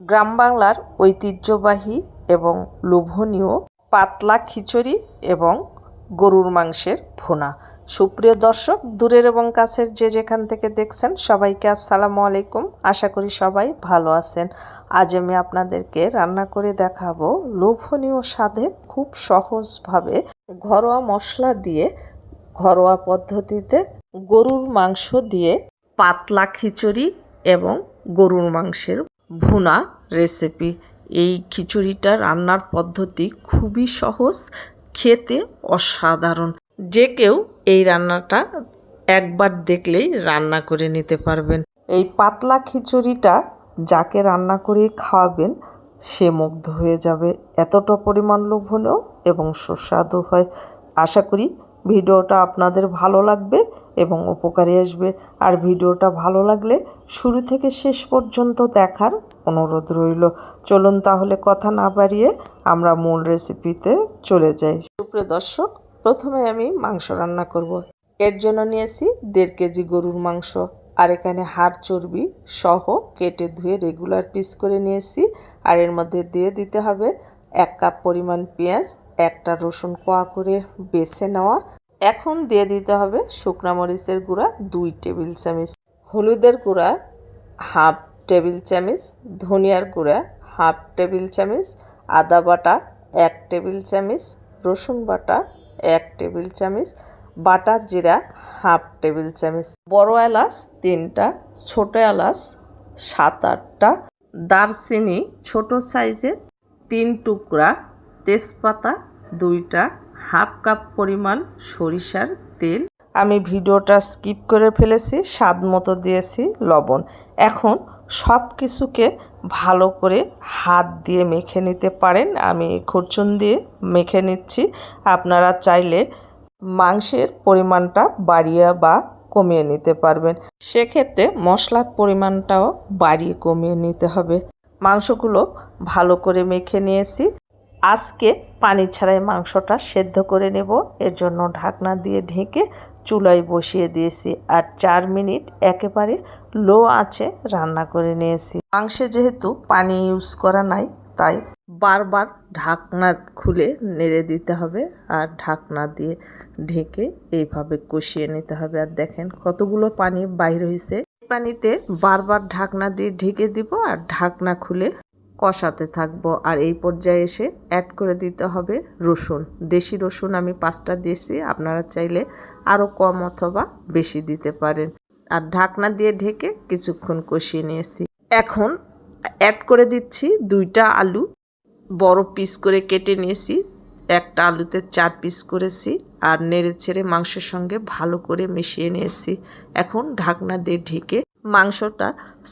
গ্রাম বাংলার ঐতিহ্যবাহী এবং লোভনীয় পাতলা খিচুড়ি এবং গরুর মাংসের ভুনা। সুপ্রিয় দর্শক, দূরের এবং কাছের যে যেখান থেকে দেখছেন, সবাইকে আসসালামু আলাইকুম। আশা করি সবাই ভালো আছেন। আজ আমি আপনাদেরকে রান্না করে দেখাবো লোভনীয় স্বাদে খুব সহজভাবে ঘরোয়া মশলা দিয়ে ঘরোয়া পদ্ধতিতে গরুর মাংস দিয়ে পাতলা খিচুড়ি এবং গরুর মাংসের ভুনা রেসিপি এই খিচুড়িটা রান্নার পদ্ধতি খুবই সহজ, খেতে অসাধারণ। যে কেউ এই রান্নাটা একবার দেখলেই রান্না করে নিতে পারবেন। এই পাতলা খিচুড়িটা যাকে রান্না করে খাওয়াবেন, সে মুগ্ধ হয়ে যাবে। এতটা পরিমাণ লোভনীয় এবং সুস্বাদু হয়। আশা করি ভিডিওটা আপনাদের ভালো লাগবে এবং উপকারী আসবে। আর ভিডিওটা ভালো লাগলে শুরু থেকে শেষ পর্যন্ত দেখার অনুরোধ রইল। চলুন তাহলে কথা না বাড়িয়ে আমরা মূল রেসিপিতে চলে যাই। সুপ্রিয় দর্শক, প্রথমে আমি মাংস রান্না করব। এর জন্য নিয়েছি দেড় কেজি গরুর মাংস। আর এখানে হাড় চর্বি সহ কেটে ধুয়ে রেগুলার পিস করে নিয়েছি। আর এর মধ্যে দিয়ে দিতে হবে এক কাপ পরিমাণ পেঁয়াজ একটা রসুন কোয়া করে বেছে নেওয়া। এখন দিয়ে দিতে হবে শুকনা মরিচের গুঁড়া, দুই টেবিল চামচ হলুদের গুঁড়া, হাফ টেবিল চামচ ধনিয়ার গুঁড়া, হাফ টেবিল চামচ আদা বাটা, এক টেবিল চামচ রসুন বাটা, এক টেবিল চামচ বাটা জিরা, হাফ টেবিল চামচ বড় এলাচ, তিনটা ছোট এলাচ, সাত আটটা দারচিনি, ছোট সাইজের তিন টুকরা তেজপাতা দুইটা হাফ কাপ পরিমাণ সরিষার তেল। আমি ভিডিওটা স্কিপ করে ফেলেছি, স্বাদ মতো দিয়েছি, লবণ। এখন সব কিছুকে ভালো করে হাত দিয়ে মেখে নিতে পারেন। আমি খুরচুন দিয়ে মেখে নিচ্ছি। আপনারা চাইলে মাংসের পরিমাণটা বাড়িয়ে বা কমিয়ে নিতে পারবেন। সেক্ষেত্রে মশলার পরিমাণটাও বাড়িয়ে কমিয়ে নিতে হবে। মাংসগুলো ভালো করে মেখে নিয়েছি। আজকে পানি ছাড়াই মাংসটা সেদ্ধ করে নেব। এর জন্য ঢাকনা দিয়ে ঢেকে চুলায় বসিয়ে দিয়েছি আর চার মিনিট একেবারে লো আছে রান্না করে নিয়েছি। মাংসে যেহেতু পানি ইউজ করা নাই, তাই বারবার ঢাকনা খুলে নেড়ে দিতে হবে আর ঢাকনা দিয়ে ঢেকে এইভাবে কষিয়ে নিতে হবে। আর দেখেন কতগুলো পানি বাইর হয়েছে। পানিতে বারবার ঢাকনা দিয়ে ঢেকে দিব আর ঢাকনা খুলে কষাতে থাকব। আর এই পর্যায়ে এসে অ্যাড করে দিতে হবে রসুন। দেশি রসুন আমি পাঁচটা দিয়েছি, আপনারা চাইলে আরও কম অথবা বেশি দিতে পারেন। আর ঢাকনা দিয়ে ঢেকে কিছুক্ষণ কষিয়ে নিয়েছি। এখন অ্যাড করে দিচ্ছি দুইটা আলু। বড় পিস করে কেটে নিয়েছি। একটা আলুতে চার পিস করেছি। আর নেড়ে ছেড়ে মাংসের সঙ্গে ভালো করে মিশিয়ে নিয়েছি। এখন ঢাকনা দিয়ে ঢেকে মাংসটা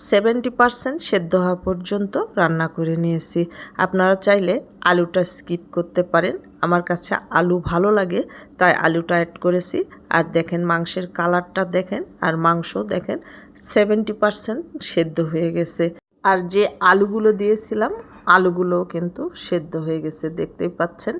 সেভেন্টি পারসেন্ট সেদ্ধ হওয়া পর্যন্ত রান্না করে নিয়েছি। আপনারা চাইলে আলুটা স্কিপ করতে পারেন। আমার কাছে আলু ভালো লাগে, তাই আলুটা অ্যাড করেছি। আর দেখেন মাংসের কালারটা দেখেন, আর মাংস দেখেন সেভেন্টি পারসেন্ট সেদ্ধ হয়ে গেছে। আর যে আলুগুলো দিয়েছিলাম আলুগুলো কিন্তু সেদ্ধ হয়ে গেছে, দেখতেই পাচ্ছেন।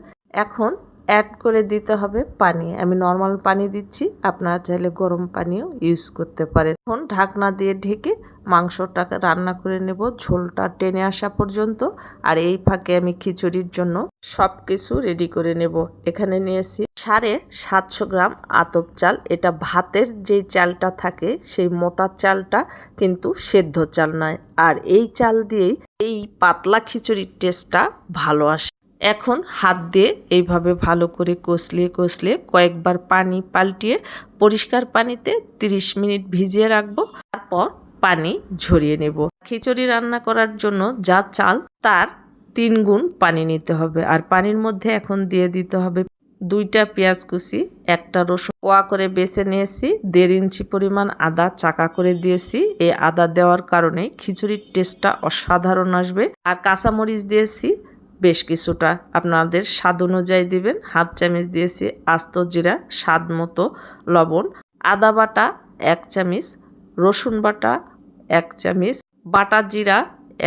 এখন অ্যাড করে দিতে হবে পানি। আমি নর্মাল পানি দিচ্ছি, আপনারা চাইলে গরম পানিও ইউজ করতে পারেন। এখন ঢাকনা দিয়ে ঢেকে মাংসটাকে রান্না করে নেব, ঝোলটা টেনে আসা পর্যন্ত। আর এই ফাঁকে আমি খিচুড়ির জন্য সব কিছু রেডি করে নেব। এখানে নিয়েছি সাড়ে সাতশো গ্রাম আতপ চাল। এটা ভাতের যেই চালটা থাকে, সেই মোটা চালটা কিন্তু সেদ্ধ চাল নয়। আর এই চাল দিয়েই এই পাতলা খিচুড়ির টেস্টটা ভালো আসে। এখন হাত দিয়ে এইভাবে ভালো করে কষলিয়ে কষলে কয়েকবার পানি পাল্টিয়ে পরিষ্কার পানিতে 30 মিনিট ভিজিয়ে রাখব। তারপর পানি ঝরিয়ে নেব। খিচুড়ি রান্না করার জন্য যা চাল, তার তিন গুণ পানি নিতে হবে। আর পানির মধ্যে এখন দিয়ে দিতে হবে দুইটা পেঁয়াজ কুচি, একটা রসুন কোয়া করে বেছে নিয়েছি, দেড় ইঞ্চি পরিমাণ আদা চাকা করে দিয়েছি। এই আদা দেওয়ার কারণে খিচুড়ির টেস্টটা অসাধারণ আসবে। আর কাঁচামরিচ দিয়েছি বেশ কিছুটা আপনাদের স্বাদ অনুযায়ী দিবেন। হাফ চামচ দিয়েছি আস্ত জিরা, স্বাদ মতো লবণ, আদা বাটা এক চামচ, রসুন বাটা এক চামচ, বাটা জিরা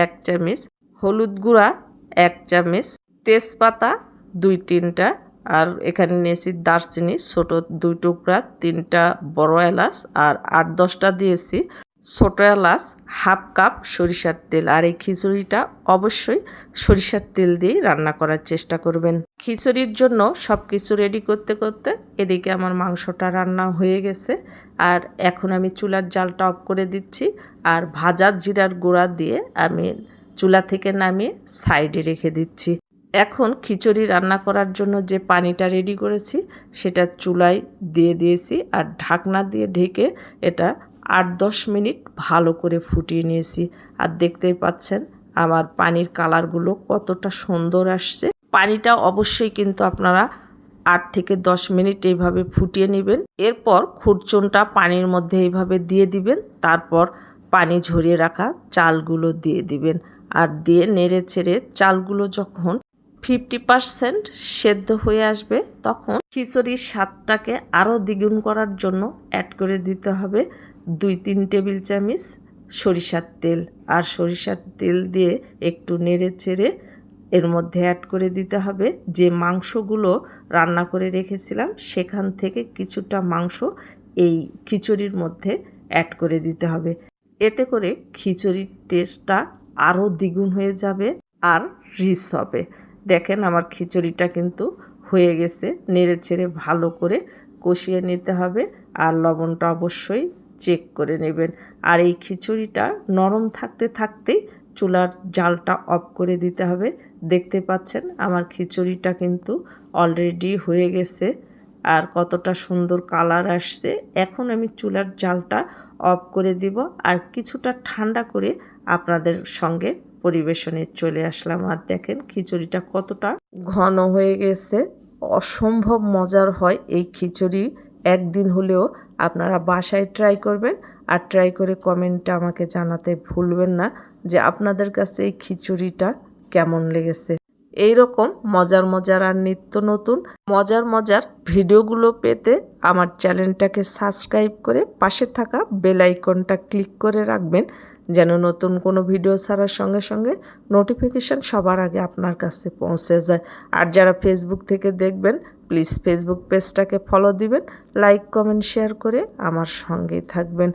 এক চামচ, হলুদ গুঁড়া এক চামচ, তেজপাতা দুই তিনটা আর এখানে নিয়েছি দারচিনি, ছোটো দুই টুকরা, তিনটা বড় এলাচ আর আট দশটা দিয়েছি ছোট এলাচ, হাফ কাপ সরিষার তেল আর এই খিচুড়িটা অবশ্যই সরিষার তেল দিয়েই রান্না করার চেষ্টা করবেন। খিচুড়ির জন্য সব কিছু রেডি করতে করতে এদিকে আমার মাংসটা রান্না হয়ে গেছে আর এখন আমি চুলার জালটা অফ করে দিচ্ছি আর ভাজা জিরার গুঁড়া দিয়ে আমি চুলা থেকে নামিয়ে সাইডে রেখে দিচ্ছি। এখন খিচুড়ি রান্না করার জন্য যে পানিটা রেডি করেছি সেটা চুলায় দিয়ে দিয়েছি আর ঢাকনা দিয়ে ঢেকে এটা আট দশ মিনিট ভালো করে ফুটিয়ে নিয়েছি। আর দেখতেই পাচ্ছেন আমার পানির কালারগুলো কতটা সুন্দর আসছে। পানিটা অবশ্যই কিন্তু আপনারা আট থেকে দশ মিনিট এইভাবে ফুটিয়ে নেবেন। এরপর খুরচুনটা পানির মধ্যে এইভাবে দিয়ে দিবেন। তারপর পানি ঝরিয়ে রাখা চালগুলো দিয়ে দিবেন। আর দিয়ে নেড়ে ছেড়ে চালগুলো যখন ফিফটি পারসেন্ট সেদ্ধ হয়ে আসবে, তখন খিচুড়ির স্বাদটাকে আরও দ্বিগুণ করার জন্য অ্যাড করে দিতে হবে দুই তিন টেবিল চামচ সরিষার তেল। আর সরিষার তেল দিয়ে একটু নেড়ে চেড়ে এর মধ্যে অ্যাড করে দিতে হবে যে মাংসগুলো রান্না করে রেখেছিলাম, সেখান থেকে কিছুটা মাংস এই খিচুড়ির মধ্যে অ্যাড করে দিতে হবে। এতে করে খিচুড়ির টেস্টটা আরও দ্বিগুণ হয়ে যাবে আর রিচ হবে। দেখেন আমার খিচুড়িটা কিন্তু হয়ে গেছে, নেড়ে ছেড়ে ভালো করে কষিয়ে নিতে হবে আর লবণটা অবশ্যই চেক করে নেবেন। আর এই খিচুড়িটা নরম থাকতে থাকতেই চুলার জালটা অফ করে দিতে হবে। দেখতে পাচ্ছেন আমার খিচুড়িটা কিন্তু অলরেডি হয়ে গেছে আর কতটা সুন্দর কালার আসছে। এখন আমি চুলার জালটা অফ করে দিব আর কিছুটা ঠান্ডা করে আপনাদের সঙ্গে পরিবেশনে চলে আসলাম। আর দেখেন খিচুড়িটা কতটা ঘন হয়ে গেছে। অসম্ভব মজার হয় এই খিচুড়ি। একদিন হলেও আপনারা বাসায় ট্রাই করবেন আর ট্রাই করে কমেন্টটা আমাকে জানাতে ভুলবেন না যে আপনাদের কাছে এই খিচুড়িটা কেমন লেগেছে। এই রকম মজার মজার আর নিত্য নতুন, মজার মজার ভিডিওগুলো পেতে আমার চ্যানেলটাকে সাবস্ক্রাইব করে পাশে থাকা বেল আইকনটা ক্লিক করে রাখবেন, যেন নতুন কোনো ভিডিও ছাড়ার সঙ্গে সঙ্গে নোটিফিকেশান সবার আগে আপনার কাছে পৌঁছে যায়। আর যারা ফেসবুক থেকে দেখবেন প্লিজ ফেসবুক পেজটাকে ফলো দিবেন লাইক কমেন্ট শেয়ার করে আমার সঙ্গেই থাকবেন।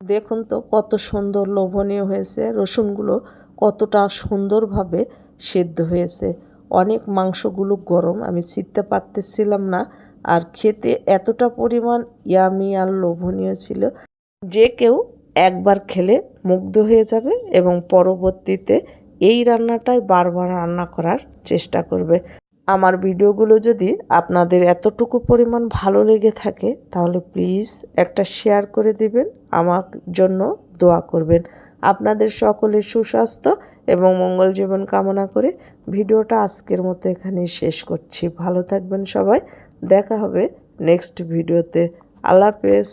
দেখুন তো কত সুন্দর লোভনীয় হয়েছে রসুনগুলো। কতটা সুন্দরভাবে সেদ্ধ হয়েছে। অনেক মাংসগুলো গরম, আমি ছিটতে পারতেছিলাম না। আর খেতে এতটা পরিমাণ ইয়ামি আর লোভনীয় ছিল যে কেউ একবার খেলে মুগ্ধ হয়ে যাবে এবং পরবর্তীতে এই রান্নাটাই বারবার রান্না করার চেষ্টা করবে। আমার ভিডিওগুলো যদি আপনাদের এতটুকু পরিমাণ ভালো লেগে থাকে, তাহলে প্লিজ একটা শেয়ার করে দিবেন, আমার জন্য দোয়া করবেন। আপনাদের সকলের সুস্বাস্থ্য এবং মঙ্গল জীবন কামনা করে ভিডিওটা আজকের মতো এখানে শেষ করছি। ভালো থাকবেন সবাই। দেখা হবে নেক্সট ভিডিওতে। আল্লাহ হাফেজ।